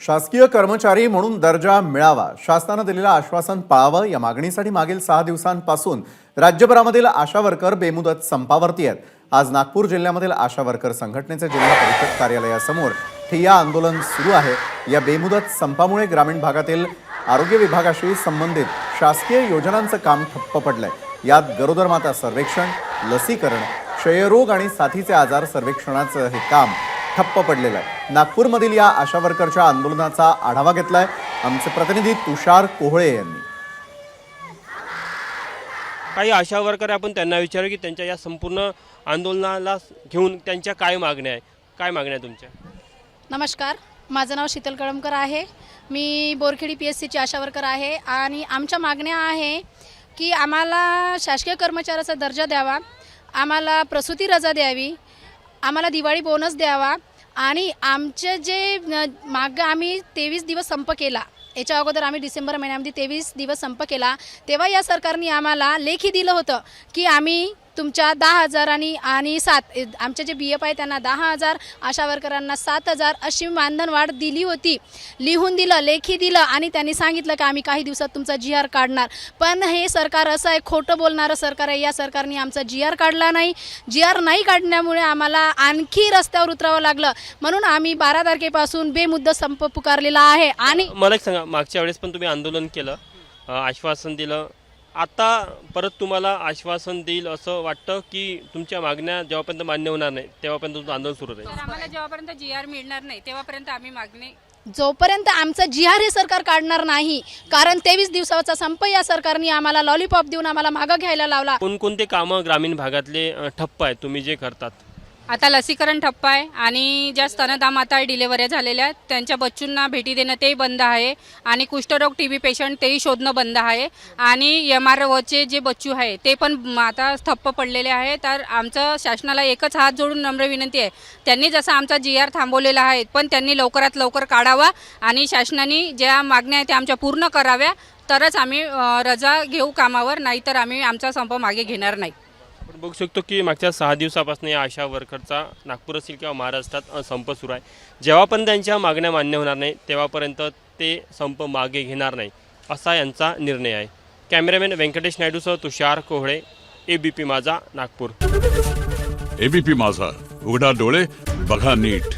शासकीय कर्मचारी म्हणून दर्जा मिळावा. शासनानं दिलेलं आश्वासन पाळावं. या मागणीसाठी मागील सहा दिवसांपासून राज्यभरामधील आशा वर्कर बेमुदत संपावरती आहेत. आज नागपूर जिल्ह्यामधील आशा वर्कर संघटनेचे जिल्हा परिषद कार्यालयासमोर ठिय्या आंदोलन सुरू आहे. या बेमुदत संपामुळे ग्रामीण भागातील आरोग्य विभागाशी संबंधित शासकीय योजनांचं काम ठप्प पडलंय. यात गरोदर माता सर्वेक्षण लसीकरण क्षयरोग आणि साथीचे आजार सर्वेक्षणाचं हे काम ठप्प पडलेलं आहे. नागपूरमधील या आशा वर्करच्या आंदोलनाचा आढावा घेतलाय आमचे प्रतिनिधी तुषार कोहळे यांनी. काही आशा वर्कर आहे, आपण त्यांना विचारू की त्यांच्या या संपूर्ण आंदोलनाला घेऊन त्यांच्या काय मागण्या आहे काय मागण्या आहे तुमच्या? नमस्कार. माझं नाव शीतल कळमकर आहे. मी बोरखेडी पी एस सीची आशा वर्कर आहे आणि आमच्या मागण्या आहे की आम्हाला शासकीय कर्मचाऱ्याचा दर्जा द्यावा आम्हाला प्रसूती रजा द्यावी आम्हाला दिवाळी बोनस द्यावा आणि आमचे जे मागं आम्ही तेवीस दिवस संप केला. याच्या अगोदर आम्ही डिसेंबर महिन्यामध्ये तेवीस दिवस संप केला. तेव्हा या सरकारने आम्हाला लेखी दिलं होतं की आम्ही तुमच्या दहा हजार आणि आणि सात आमचे जे बी एफ आहे त्यांना दहा हजार आशा वर्करांना सात हजार अशी मानधन वाढ दिली होती. लिहून दिलं लेखी दिलं आणि त्यांनी सांगितलं की आम्ही काही दिवसात तुमचा जी आर काढणार. पण हे सरकार असं आहे खोटं बोलणारं सरकार आहे. या सरकारने आमचा जी आर काढला नाही. जी आर नाही काढण्यामुळे आम्हाला आणखी रस्त्यावर उतरावं लागलं. म्हणून आम्ही बारा तारखेपासून बेमुद्दा संप पुकारलेला आहे. आणि मला एक सांगा मागच्या वेळेस पण तुम्ही आंदोलन केलं. आश्वासन दिलं. आता परत तुम्हाला आश्वासन देईल असं वाटतं की तुमच्या मागण्या जेव्हापर्यंत मान्य होणार नाही तेव्हापर्यंत तुमचं आंदोलन सुरू राहील. आम्हाला जेव्हापर्यंत जी आर मिळणार नाही तेव्हापर्यंत आम्ही मागणी जोपर्यंत आमचा जी आर हे सरकार काढणार नाही कारण तेवीस दिवसाचा संप या सरकारने आम्हाला लॉलीपॉप देऊन आम्हाला मागं घ्यायला लावला. कोणकोणते कामं ग्रामीण भागातले अ, ठप्प आहेत तुम्ही जे करतात? आता लसीकरण ठप्प आहे आणि ज्या स्तनदा माता डिलेवऱ्या झालेल्या आहेत त्यांच्या बच्चूंना भेटी देणं तेही बंद आहे आणि कुष्ठरोग टी बी पेशंट तेही शोधणं बंद आहे. आणि एम आर ओचे जे बच्चू आहे ते पण आता ठप्प पडलेले आहे. तर आमचं शासनाला एकच हात जोडून नम्र विनंती आहे. त्यांनी जसा आमचा जी आर थांबवलेला आहे पण त्यांनी लवकरात लवकर काढावा आणि शासनाने ज्या मागण्या आहेत त्या आमच्या पूर्ण कराव्या. तरच आम्ही रजा घेऊ कामावर नाहीतर आम्ही आमचा संप मागे घेणार नाही. बघू शकतो की मागच्या सहा दिवसापासून या आशा वर्करचा नागपूर असेल किंवा महाराष्ट्रात संप सुरू आहे. जेव्हापर्यंत त्यांच्या मागण्या मान्य होणार नाही तेव्हापर्यंत ते संप मागे घेणार नाही असा यांचा निर्णय आहे. Cameraman Venkatesh नायडूसह Tushar Kohale A B P माझा नागपूर. एबीपी माझा उघडा डोळे बघा नीट.